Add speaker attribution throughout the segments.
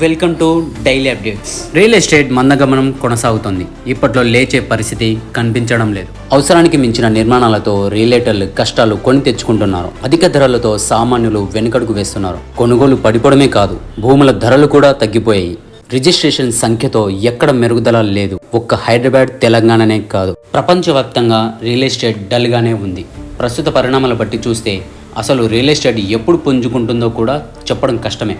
Speaker 1: Welcome to daily updates. Real estate మందగమనం కొనసాగుతోంది. ఇప్పట్లో లేచే పరిస్థితి కనిపించడం లేదు. అవసరానికి మించిన నిర్మాణాలతో రియలేటర్లు కష్టాలు కొని తెచ్చుకుంటున్నారు. అధిక ధరలతో సామాన్యులు వెనుకడుగు వేస్తున్నారు. కొనుగోలు పడిపోవడమే కాదు భూముల ధరలు కూడా తగ్గిపోయాయి. రిజిస్ట్రేషన్ సంఖ్యతో ఎక్కడ మెరుగుదల లేదు. ఒక్క హైదరాబాద్ తెలంగాణనే కాదు. ప్రపంచవ్యాప్తంగా రియల్ ఎస్టేట్ డల్గానే ఉంది. ప్రస్తుత పరిణామాల బట్టి చూస్తే అసలు రియల్ ఎస్టేట్ ఎప్పుడు పుంజుకుంటుందో కూడా చెప్పడం కష్టమే.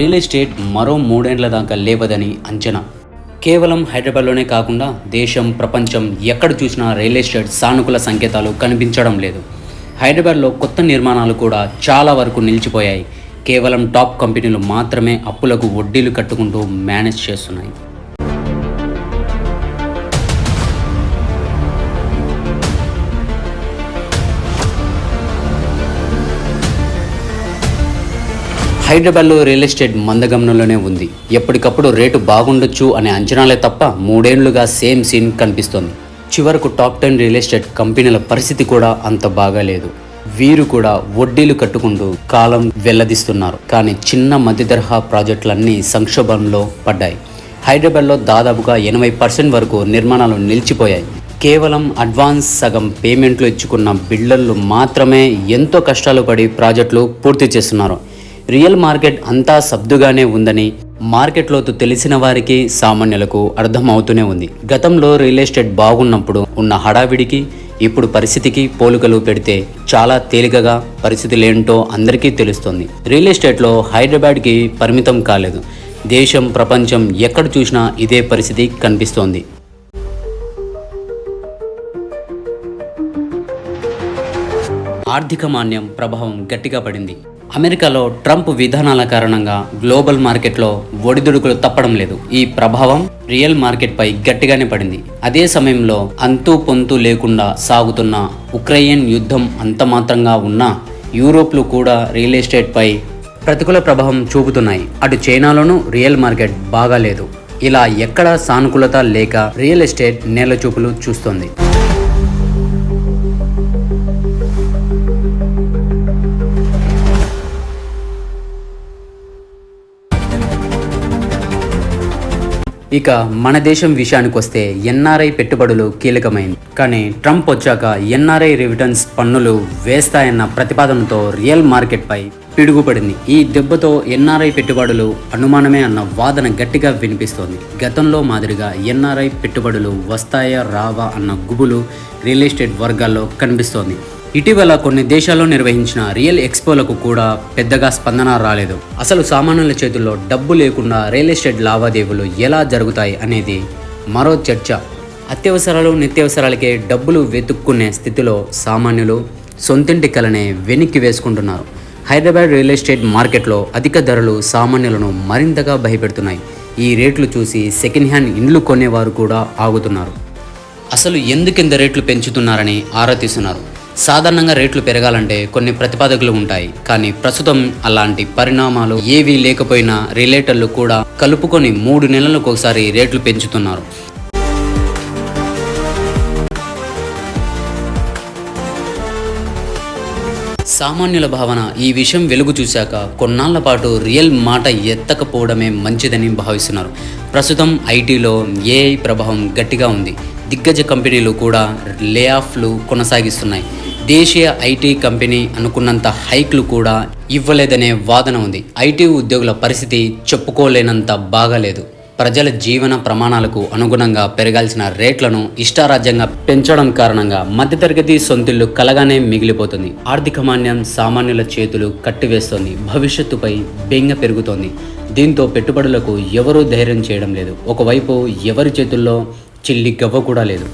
Speaker 1: రియల్ ఎస్టేట్ మరో మూడేండ్ల దాకా లేవదని అంచనా. కేవలం హైదరాబాద్లోనే కాకుండా దేశం ప్రపంచం ఎక్కడ చూసినా రియల్ ఎస్టేట్ సానుకూల సంకేతాలు కనిపించడం లేదు. హైదరాబాద్లో కొత్త నిర్మాణాలు కూడా చాలా వరకు నిలిచిపోయాయి. కేవలం టాప్ కంపెనీలు మాత్రమే అప్పులకు వడ్డీలు కట్టుకుంటూ మేనేజ్ చేస్తున్నాయి. హైదరాబాద్లో రియల్ ఎస్టేట్ మందగమనంలోనే ఉంది. ఎప్పటికప్పుడు రేటు బాగుండొచ్చు అనే అంచనాలే తప్ప మూడేళ్ళుగా సేమ్ సీన్ కనిపిస్తోంది. చివరకు టాప్ టెన్ రియల్ ఎస్టేట్ కంపెనీల పరిస్థితి కూడా అంత బాగాలేదు. వీరు కూడా వడ్డీలు కట్టుకుంటూ కాలం వెల్లదిస్తున్నారు. కానీ చిన్న మధ్య తరహా ప్రాజెక్టులన్నీ సంక్షోభంలో పడ్డాయి. హైదరాబాద్లో దాదాపుగా ఎనభై పర్సెంట్ వరకు నిర్మాణాలు నిలిచిపోయాయి. కేవలం అడ్వాన్స్ సగం పేమెంట్లు ఇచ్చుకున్న బిల్డర్లు మాత్రమే ఎంతో కష్టాలు పడి ప్రాజెక్టులు పూర్తి చేస్తున్నారు. రియల్ మార్కెట్ అంతా సబ్దుగానే ఉందని మార్కెట్ లోతు తెలిసిన వారికి సామాన్యులకు అర్థమవుతూనే ఉంది. గతంలో రియల్ ఎస్టేట్ బాగున్నప్పుడు ఉన్న హడావిడికి ఇప్పుడు పరిస్థితికి పోలికలు పెడితే చాలా తేలికగా పరిస్థితులేంటో అందరికీ తెలుస్తుంది. రియల్ ఎస్టేట్లో హైదరాబాద్కి పరిమితం కాలేదు. దేశం ప్రపంచం ఎక్కడ చూసినా ఇదే పరిస్థితి కనిపిస్తోంది. ఆర్థిక మాన్యం ప్రభావం గట్టిగా పడింది. అమెరికాలో ట్రంప్ విధానాల కారణంగా గ్లోబల్ మార్కెట్లో ఒడిదుడుకులు తప్పడం లేదు. ఈ ప్రభావం రియల్ మార్కెట్పై గట్టిగానే పడింది. అదే సమయంలో అంతు పొంతు లేకుండా సాగుతున్న ఉక్రెయిన్ యుద్ధం అంతమాత్రంగా ఉన్నా యూరోప్లు కూడా రియల్ ఎస్టేట్పై ప్రతికూల ప్రభావం చూపుతున్నాయి. అటు చైనాలోనూ రియల్ మార్కెట్ బాగాలేదు. ఇలా ఎక్కడా సానుకూలత లేక రియల్ ఎస్టేట్ నేల చూపులు చూస్తోంది. ఇక మన దేశం విషయానికి వస్తే ఎన్ఆర్ఐ పెట్టుబడులు కీలకమైంది. కానీ ట్రంప్ వచ్చాక ఎన్ఆర్ఐ రిటర్న్స్ పన్నులు వేస్తాయన్న ప్రతిపాదనతో రియల్ మార్కెట్పై పిడుగుపడింది. ఈ దెబ్బతో ఎన్ఆర్ఐ పెట్టుబడులు అనుమానమే అన్న వాదన గట్టిగా వినిపిస్తోంది. గతంలో మాదిరిగా ఎన్ఆర్ఐ పెట్టుబడులు వస్తాయా రావా అన్న గుబులు రియల్ ఎస్టేట్ వర్గాల్లో కనిపిస్తోంది. ఇటీవల కొన్ని దేశాల్లో నిర్వహించిన రియల్ ఎక్స్పోలకు కూడా పెద్దగా స్పందన రాలేదు. అసలు సామాన్యుల చేతుల్లో డబ్బు లేకుండా రియల్ ఎస్టేట్ లావాదేవీలు ఎలా జరుగుతాయి అనేది మరో చర్చ. అత్యవసరాలు నిత్యావసరాలకే డబ్బులు వెతుక్కునే స్థితిలో సామాన్యులు సొంతింటి కలనే వెనక్కి వేసుకుంటున్నారు. హైదరాబాద్ రియల్ ఎస్టేట్ మార్కెట్లో అధిక ధరలు సామాన్యులను మరింతగా భయపెడుతున్నాయి. ఈ రేట్లు చూసి సెకండ్ హ్యాండ్ ఇండ్లు కొనేవారు కూడా ఆగుతున్నారు. అసలు ఎందుకింత రేట్లు పెంచుతున్నారని ఆరా తీస్తున్నారు? సాధారణంగా రేట్లు పెరగాలంటే కొన్ని ప్రతిపాదకులు ఉంటాయి. కానీ ప్రస్తుతం అలాంటి పరిణామాలు ఏవీ లేకపోయినా రిలేటర్లు కూడా కలుపుకొని మూడు నెలలకు ఒకసారి రేట్లు పెంచుతున్నారు. సామాన్యుల భావన ఈ విషయం వెలుగు చూశాక కొన్నాళ్ళ పాటు రియల్ మాట ఎత్తకపోవడమే మంచిదని భావిస్తున్నారు. ప్రస్తుతం ఐటీలో ఏఐ ప్రభావం గట్టిగా ఉంది. దిగ్గజ కంపెనీలు కూడా లే ఆఫ్లు కొనసాగిస్తున్నాయి. దేశీయ ఐటీ కంపెనీ అనుకున్నంత హైక్లు కూడా ఇవ్వలేదనే వాదన ఉంది. ఐటీ ఉద్యోగుల పరిస్థితి చెప్పుకోలేనంత బాగాలేదు. ప్రజల జీవన ప్రమాణాలకు అనుగుణంగా పెరగాల్సిన రేట్లను ఇష్టారాజ్యంగా పెంచడం కారణంగా మధ్యతరగతి సొంతిల్లు కలగానే మిగిలిపోతుంది. ఆర్థిక మాన్యం సామాన్యుల చేతులు కట్టివేస్తోంది. భవిష్యత్తుపై బెంగ పెరుగుతోంది. దీంతో పెట్టుబడులకు ఎవరూ ధైర్యం చేయడం లేదు. ఒకవైపు ఎవరి చేతుల్లో చిల్లి గవ్వ కూడా లేదు.